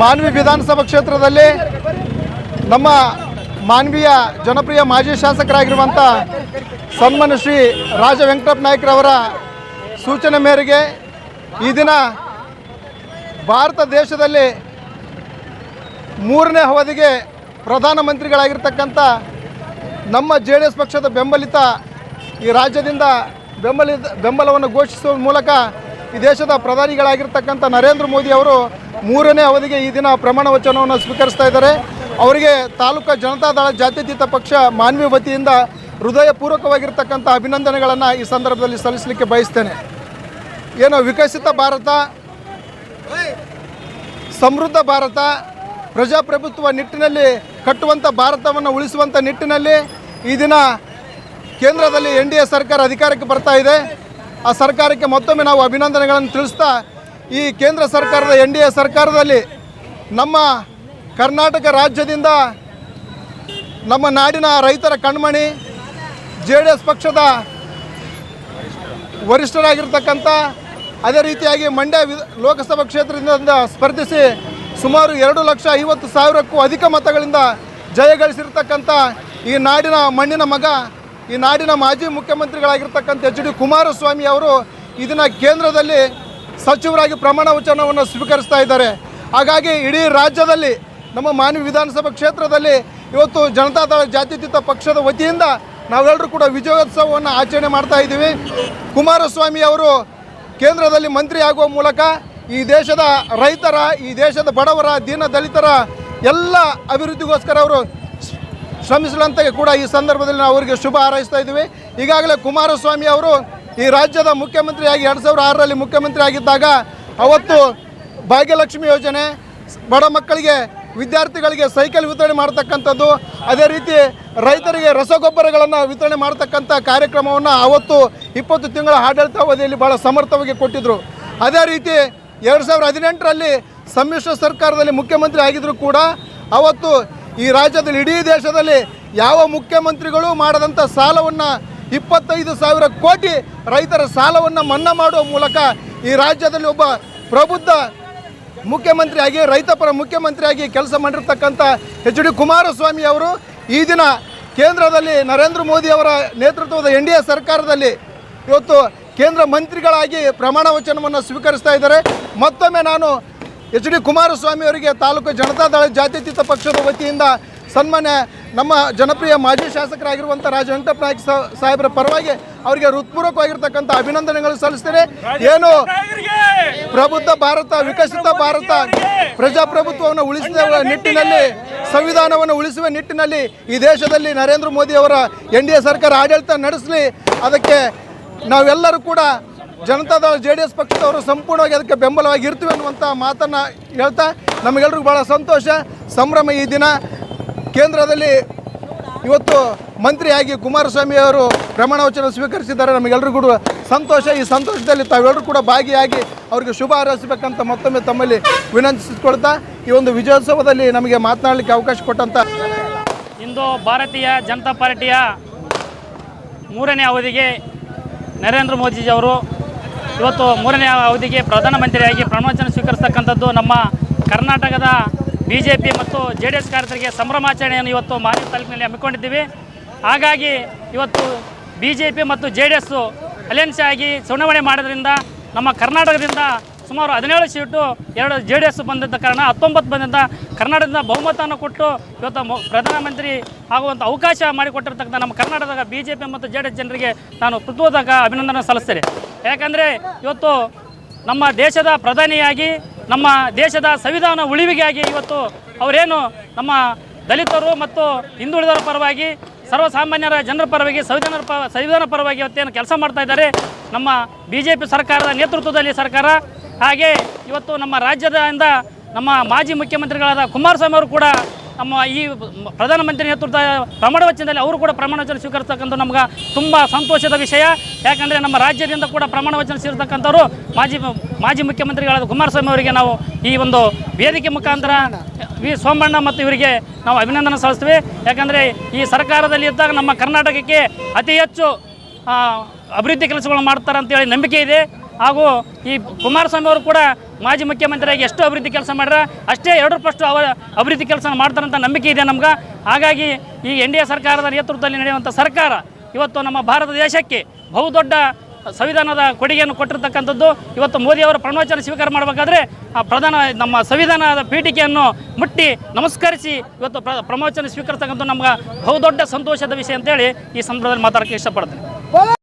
ಮಾನ್ವಿ ವಿಧಾನಸಭಾ ಕ್ಷೇತ್ರದಲ್ಲಿ ನಮ್ಮ ಮಾನ್ವಿಯ ಜನಪ್ರಿಯ ಮಾಜಿ ಶಾಸಕರಾಗಿರುವಂಥ ಸನ್ಮಾನ್ಯ ಶ್ರೀ ರಾಜ ವೆಂಕಟಪ್ಪ ನಾಯ್ಕರವರ ಸೂಚನೆ ಮೇರೆಗೆ ಈ ದಿನ ಭಾರತ ದೇಶದಲ್ಲಿ ಮೂರನೇ ಅವಧಿಗೆ ಪ್ರಧಾನಮಂತ್ರಿಗಳಾಗಿರ್ತಕ್ಕಂಥ ನಮ್ಮ ಜೆ ಡಿ ಎಸ್ ಪಕ್ಷದ ಬೆಂಬಲಿತ ಈ ರಾಜ್ಯದಿಂದ ಬೆಂಬಲಿತ ಬೆಂಬಲವನ್ನು ಘೋಷಿಸುವ ಮೂಲಕ ಈ ದೇಶದ ಪ್ರಧಾನಿಗಳಾಗಿರ್ತಕ್ಕಂಥ ನರೇಂದ್ರ ಮೋದಿ ಅವರು ಮೂರನೇ ಅವಧಿಗೆ ಈ ದಿನ ಪ್ರಮಾಣ ವಚನವನ್ನು ಸ್ವೀಕರಿಸ್ತಾ ಇದ್ದಾರೆ. ಅವರಿಗೆ ತಾಲೂಕು ಜನತಾದಳ ಜಾತ್ಯತೀತ ಪಕ್ಷ ಮಾನ್ವಿ ವತಿಯಿಂದ ಹೃದಯಪೂರ್ವಕವಾಗಿರ್ತಕ್ಕಂಥ ಅಭಿನಂದನೆಗಳನ್ನು ಈ ಸಂದರ್ಭದಲ್ಲಿ ಸಲ್ಲಿಸಲಿಕ್ಕೆ ಬಯಸ್ತೇನೆ. ಏನೋ ವಿಕಸಿತ ಭಾರತ, ಸಮೃದ್ಧ ಭಾರತ, ಪ್ರಜಾಪ್ರಭುತ್ವ ನಿಟ್ಟಿನಲ್ಲಿ ಕಟ್ಟುವಂಥ ಭಾರತವನ್ನು ಉಳಿಸುವಂಥ ನಿಟ್ಟಿನಲ್ಲಿ ಈ ದಿನ ಕೇಂದ್ರದಲ್ಲಿ ಎನ್ ಸರ್ಕಾರ ಅಧಿಕಾರಕ್ಕೆ ಬರ್ತಾ ಇದೆ. ಆ ಸರ್ಕಾರಕ್ಕೆ ಮತ್ತೊಮ್ಮೆ ನಾವು ಅಭಿನಂದನೆಗಳನ್ನು ತಿಳಿಸ್ತಾ ಈ ಕೇಂದ್ರ ಸರ್ಕಾರದ ಎನ್ ಡಿ ಎ ಸರ್ಕಾರದಲ್ಲಿ ನಮ್ಮ ಕರ್ನಾಟಕ ರಾಜ್ಯದಿಂದ ನಮ್ಮ ನಾಡಿನ ರೈತರ ಕಣ್ಮಣಿ ಜೆ ಡಿ ಎಸ್ ಪಕ್ಷದ ವರಿಷ್ಠರಾಗಿರ್ತಕ್ಕಂಥ, ಅದೇ ರೀತಿಯಾಗಿ ಮಂಡ್ಯ ಲೋಕಸಭಾ ಕ್ಷೇತ್ರದಿಂದ ಸ್ಪರ್ಧಿಸಿ ಸುಮಾರು ಎರಡು ಲಕ್ಷ ಐವತ್ತು ಸಾವಿರಕ್ಕೂ ಅಧಿಕ ಮತಗಳಿಂದ ಜಯಗಳಿಸಿರ್ತಕ್ಕಂಥ ಈ ನಾಡಿನ ಮಣ್ಣಿನ ಮಗ ಈ ನಾಡಿನ ಮಾಜಿ ಮುಖ್ಯಮಂತ್ರಿಗಳಾಗಿರ್ತಕ್ಕಂಥ ಎಚ್ ಡಿ ಕುಮಾರಸ್ವಾಮಿ ಅವರು ಇದನ್ನು ಕೇಂದ್ರದಲ್ಲಿ ಸಚಿವರಾಗಿ ಪ್ರಮಾಣ ವಚನವನ್ನು ಸ್ವೀಕರಿಸ್ತಾ ಇದ್ದಾರೆ. ಹಾಗಾಗಿ ಇಡೀ ರಾಜ್ಯದಲ್ಲಿ, ನಮ್ಮ ಮಾನವಿ ವಿಧಾನಸಭಾ ಕ್ಷೇತ್ರದಲ್ಲಿ ಇವತ್ತು ಜನತಾದಳ ಜಾತ್ಯತೀತ ಪಕ್ಷದ ವತಿಯಿಂದ ನಾವೆಲ್ಲರೂ ಕೂಡ ವಿಜಯೋತ್ಸವವನ್ನು ಆಚರಣೆ ಮಾಡ್ತಾ ಇದ್ದೀವಿ. ಕುಮಾರಸ್ವಾಮಿ ಅವರು ಕೇಂದ್ರದಲ್ಲಿ ಮಂತ್ರಿ ಆಗುವ ಮೂಲಕ ಈ ದೇಶದ ರೈತರ, ಈ ದೇಶದ ಬಡವರ ದೀನ ದಲಿತರ ಎಲ್ಲ ಅಭಿವೃದ್ಧಿಗೋಸ್ಕರ ಅವರು ಶ್ರಮಿಸಲಂತ ಕೂಡ ಈ ಸಂದರ್ಭದಲ್ಲಿ ನಾವು ಅವರಿಗೆ ಶುಭ ಹಾರೈಸ್ತಾ ಇದ್ದೀವಿ. ಈಗಾಗಲೇ ಕುಮಾರಸ್ವಾಮಿ ಅವರು ಈ ರಾಜ್ಯದ ಮುಖ್ಯಮಂತ್ರಿಯಾಗಿ ಎರಡು ಸಾವಿರದ ಆರರಲ್ಲಿ ಮುಖ್ಯಮಂತ್ರಿ ಆಗಿದ್ದಾಗ ಅವತ್ತು ಭಾಗ್ಯಲಕ್ಷ್ಮಿ ಯೋಜನೆ, ಬಡ ಮಕ್ಕಳಿಗೆ ವಿದ್ಯಾರ್ಥಿಗಳಿಗೆ ಸೈಕಲ್ ವಿತರಣೆ ಮಾಡ್ತಕ್ಕಂಥದ್ದು, ಅದೇ ರೀತಿ ರೈತರಿಗೆ ರಸಗೊಬ್ಬರಗಳನ್ನು ವಿತರಣೆ ಮಾಡ್ತಕ್ಕಂಥ ಕಾರ್ಯಕ್ರಮವನ್ನು ಅವತ್ತು ಇಪ್ಪತ್ತು ತಿಂಗಳ ಆಡಳಿತಾವಧಿಯಲ್ಲಿ ಭಾಳ ಸಮರ್ಥವಾಗಿ ಕೊಟ್ಟಿದ್ದರು ಅದೇ ರೀತಿ ಎರಡು ಸಾವಿರದ ಹದಿನೆಂಟರಲ್ಲಿ ಸಮ್ಮಿಶ್ರ ಸರ್ಕಾರದಲ್ಲಿ ಮುಖ್ಯಮಂತ್ರಿ ಆಗಿದ್ದರೂ ಕೂಡ ಅವತ್ತು ಈ ರಾಜ್ಯದಲ್ಲಿ ಇಡೀ ದೇಶದಲ್ಲಿ ಯಾವ ಮುಖ್ಯಮಂತ್ರಿಗಳು ಮಾಡದಂಥ ಸಾಲವನ್ನು ಇಪ್ಪತ್ತೈದು ಸಾವಿರ ಕೋಟಿ ರೈತರ ಸಾಲವನ್ನು ಮನ್ನಾ ಮಾಡುವ ಮೂಲಕ ಈ ರಾಜ್ಯದಲ್ಲಿ ಒಬ್ಬ ಪ್ರಬುದ್ಧ ಮುಖ್ಯಮಂತ್ರಿಯಾಗಿ ರೈತಪರ ಮುಖ್ಯಮಂತ್ರಿಯಾಗಿ ಕೆಲಸ ಮಾಡಿರ್ತಕ್ಕಂಥ ಎಚ್ ಡಿ ಕುಮಾರಸ್ವಾಮಿ ಅವರು ಈ ದಿನ ಕೇಂದ್ರದಲ್ಲಿ ನರೇಂದ್ರ ಮೋದಿ ಅವರ ನೇತೃತ್ವದ ಎನ್ ಡಿ ಎ ಸರ್ಕಾರದಲ್ಲಿ ಇವತ್ತು ಕೇಂದ್ರ ಮಂತ್ರಿಗಳಾಗಿ ಪ್ರಮಾಣ ವಚನವನ್ನು ಸ್ವೀಕರಿಸ್ತಾ ಇದ್ದಾರೆ. ಮತ್ತೊಮ್ಮೆ ನಾನು ಎಚ್ ಡಿ ಕುಮಾರಸ್ವಾಮಿ ಅವರಿಗೆ ತಾಲೂಕು ಜನತಾದಳ ಜಾತ್ಯತೀತ ಪಕ್ಷದ ವತಿಯಿಂದ ಸನ್ಮಾನ್ಯ ನಮ್ಮ ಜನಪ್ರಿಯ ಮಾಜಿ ಶಾಸಕರಾಗಿರುವಂಥ ರಾಜ ವೆಂಕಟಪ್ಪ ಸಾಹೇಬರ ಪರವಾಗಿ ಅವರಿಗೆ ಹೃತ್ಪೂರ್ವಕವಾಗಿರ್ತಕ್ಕಂಥ ಅಭಿನಂದನೆಗಳು ಸಲ್ಲಿಸ್ತೇನೆ. ಏನು? ಪ್ರಬುದ್ಧ ಭಾರತ, ವಿಕಸಿತ ಭಾರತ, ಪ್ರಜಾಪ್ರಭುತ್ವವನ್ನು ಉಳಿಸಿದ ನಿಟ್ಟಿನಲ್ಲಿ, ಸಂವಿಧಾನವನ್ನು ಉಳಿಸುವ ನಿಟ್ಟಿನಲ್ಲಿ ಈ ದೇಶದಲ್ಲಿ ನರೇಂದ್ರ ಮೋದಿ ಅವರ ಎನ್ ಡಿ ಸರ್ಕಾರ ಆಡಳಿತ ನಡೆಸಲಿ. ಅದಕ್ಕೆ ನಾವೆಲ್ಲರೂ ಕೂಡ ಜನತಾದಳ ಜೆ ಡಿ ಎಸ್ ಪಕ್ಷದವರು ಸಂಪೂರ್ಣವಾಗಿ ಅದಕ್ಕೆ ಬೆಂಬಲವಾಗಿ ಇರ್ತೀವಿ ಅನ್ನುವಂಥ ಮಾತನ್ನು ಹೇಳ್ತಾ ನಮಗೆಲ್ರಿಗೂ ಭಾಳ ಸಂತೋಷ. ಸಂಭ್ರಮ ಈ ದಿನ. ಕೇಂದ್ರದಲ್ಲಿ ಇವತ್ತು ಮಂತ್ರಿಯಾಗಿ ಕುಮಾರಸ್ವಾಮಿ ಅವರು ಪ್ರಮಾಣ ವಚನ ಸ್ವೀಕರಿಸಿದ್ದಾರೆ. ನಮಗೆಲ್ಲರಿಗೂ ಕೂಡ ಸಂತೋಷ. ಈ ಸಂತೋಷದಲ್ಲಿ ತಾವೆಲ್ಲರೂ ಕೂಡ ಭಾಗಿಯಾಗಿ ಅವರಿಗೆ ಶುಭ ಹಾರೈಸಬೇಕಂತ ಮತ್ತೊಮ್ಮೆ ತಮ್ಮಲ್ಲಿ ವಿನಂತಿಸಿಕೊಳ್ತಾ ಈ ಒಂದು ವಿಜಯೋತ್ಸವದಲ್ಲಿ ನಮಗೆ ಮಾತನಾಡಲಿಕ್ಕೆ ಅವಕಾಶ ಕೊಟ್ಟಂತ ಇಂದು ಭಾರತೀಯ ಜನತಾ ಪಾರ್ಟಿಯ ಮೂರನೇ ಅವಧಿಗೆ ನರೇಂದ್ರ ಮೋದಿಜಿಯವರು ಇವತ್ತು ಮೂರನೇ ಅವಧಿಗೆ ಪ್ರಧಾನಮಂತ್ರಿಯಾಗಿ ಪ್ರಮಾಣವಚನ ಸ್ವೀಕರಿಸ್ತಕ್ಕಂಥದ್ದು ನಮ್ಮ ಕರ್ನಾಟಕದ ಬಿ ಜೆ ಪಿ ಮತ್ತು ಜೆ ಡಿ ಎಸ್ ಕಾರ್ಯಕರ್ತರಿಗೆ ಸಂಭ್ರಮಾಚರಣೆಯನ್ನು ಇವತ್ತು ಮಾನ್ಯ ತಾಲೂಕಿನಲ್ಲಿ ಹಮ್ಮಿಕೊಂಡಿದ್ದೀವಿ. ಹಾಗಾಗಿ ಇವತ್ತು ಬಿ ಜೆ ಪಿ ಮತ್ತು ಜೆ ಡಿ ಎಸ್ಸು ಅಲೆಯನ್ಸ್ ಆಗಿ ಚುನಾವಣೆ ಮಾಡೋದ್ರಿಂದ ನಮ್ಮ ಕರ್ನಾಟಕದಿಂದ ಸುಮಾರು ಹದಿನೇಳು ಸೀಟು ಎರಡು ಜೆ ಡಿ ಎಸ್ ಬಂದಿದ್ದ ಕಾರಣ ಹತ್ತೊಂಬತ್ತು ಬಂದಿದ್ದ ಕರ್ನಾಟಕದಿಂದ ಬಹುಮತವನ್ನು ಕೊಟ್ಟು ಇವತ್ತು ಪ್ರಧಾನಮಂತ್ರಿ ಆಗುವಂಥ ಅವಕಾಶ ಮಾಡಿಕೊಟ್ಟಿರ್ತಕ್ಕಂಥ ನಮ್ಮ ಕರ್ನಾಟಕದ ಬಿ ಜೆ ಪಿ ಮತ್ತು ಜೆ ಜನರಿಗೆ ನಾನು ಕೃತಜ್ಞತ ಅಭಿನಂದನೆ ಸಲ್ಲಿಸ್ತೇನೆ. ಯಾಕಂದರೆ ಇವತ್ತು ನಮ್ಮ ದೇಶದ ಪ್ರಧಾನಿಯಾಗಿ, ನಮ್ಮ ದೇಶದ ಸಂವಿಧಾನ ಉಳಿವಿಗಾಗಿ ಇವತ್ತು ಅವರೇನು ನಮ್ಮ ದಲಿತರು ಮತ್ತು ಹಿಂದುಳಿದವರ ಪರವಾಗಿ, ಸರ್ವಸಾಮಾನ್ಯರ ಜನರ ಪರವಾಗಿ ಸಂವಿಧಾನ ಪ ಸಂವಿಧಾನ ಪರವಾಗಿ ಇವತ್ತೇನು ಕೆಲಸ ಮಾಡ್ತಾ ಇದ್ದಾರೆ. ನಮ್ಮ ಬಿ ಜೆ ಪಿ ಸರ್ಕಾರದ ನೇತೃತ್ವದಲ್ಲಿ ಸರ್ಕಾರ, ಹಾಗೆ ಇವತ್ತು ನಮ್ಮ ರಾಜ್ಯದಿಂದ ನಮ್ಮ ಮಾಜಿ ಮುಖ್ಯಮಂತ್ರಿಗಳಾದ ಕುಮಾರಸ್ವಾಮಿ ಅವರು ಕೂಡ ನಮ್ಮ ಈ ಪ್ರಧಾನಮಂತ್ರಿ ನೇತೃತ್ವದ ಪ್ರಮಾಣ ವಚನದಲ್ಲಿ ಅವರು ಕೂಡ ಪ್ರಮಾಣ ವಚನ ಸ್ವೀಕರಿಸ್ತಕ್ಕಂಥ ನಮ್ಗೆ ತುಂಬ ಸಂತೋಷದ ವಿಷಯ. ಯಾಕಂದರೆ ನಮ್ಮ ರಾಜ್ಯದಿಂದ ಕೂಡ ಪ್ರಮಾಣ ವಚನ ಸೇರ್ತಕ್ಕಂಥವ್ರು ಮಾಜಿ ಮಾಜಿ ಮುಖ್ಯಮಂತ್ರಿಗಳಾದ ಕುಮಾರಸ್ವಾಮಿ ಅವರಿಗೆ ನಾವು ಈ ಒಂದು ವೇದಿಕೆ ಮುಖಾಂತರ ವಿ ಸೋಮಣ್ಣ ಮತ್ತು ಇವರಿಗೆ ನಾವು ಅಭಿನಂದನೆ ಸಲ್ಲಿಸ್ತೇವೆ. ಯಾಕಂದರೆ ಈ ಸರ್ಕಾರದಲ್ಲಿ ಇದ್ದಾಗ ನಮ್ಮ ಕರ್ನಾಟಕಕ್ಕೆ ಅತಿ ಹೆಚ್ಚು ಅಭಿವೃದ್ಧಿ ಕೆಲಸಗಳು ಮಾಡ್ತಾರೆ ಅಂತೇಳಿ ನಂಬಿಕೆ ಇದೆ. ಹಾಗೂ ಈ ಕುಮಾರಸ್ವಾಮಿ ಅವರು ಕೂಡ ಮಾಜಿ ಮುಖ್ಯಮಂತ್ರಿಯಾಗಿ ಎಷ್ಟು ಅಭಿವೃದ್ಧಿ ಕೆಲಸ ಮಾಡ್ಯಾರ ಅಷ್ಟೇ ಎರಡು ಪಷ್ಟು ಅವರ ಅಭಿವೃದ್ಧಿ ಕೆಲಸ ಮಾಡ್ತಾರಂತ ನಂಬಿಕೆ ಇದೆ ನಮ್ಗೆ. ಹಾಗಾಗಿ ಈ ಎನ್ ಡಿ ಎ ಸರ್ಕಾರದ ನೇತೃತ್ವದಲ್ಲಿ ನಡೆಯುವಂಥ ಸರ್ಕಾರ ಇವತ್ತು ನಮ್ಮ ಭಾರತ ದೇಶಕ್ಕೆ ಬಹುದೊಡ್ಡ ಸಂವಿಧಾನದ ಕೊಡುಗೆಯನ್ನು ಕೊಟ್ಟಿರ್ತಕ್ಕಂಥದ್ದು. ಇವತ್ತು ಮೋದಿಯವರ ಪ್ರಣವಚನ ಸ್ವೀಕಾರ ಮಾಡಬೇಕಾದ್ರೆ ಆ ಪ್ರಧಾನ ನಮ್ಮ ಸಂವಿಧಾನದ ಪೀಠಿಕೆಯನ್ನು ಮುಟ್ಟಿ ನಮಸ್ಕರಿಸಿ ಇವತ್ತು ಪ್ರ ಪ್ರಮೋಚನ ಸ್ವೀಕರಿಸ್ತಕ್ಕಂಥ ನಮ್ಗೆ ಬಹುದೊಡ್ಡ ಸಂತೋಷದ ವಿಷಯ ಅಂತೇಳಿ ಈ ಸಂದರ್ಭದಲ್ಲಿ ಮಾತಾಡೋಕ್ಕೆ ಇಷ್ಟಪಡ್ತೀನಿ.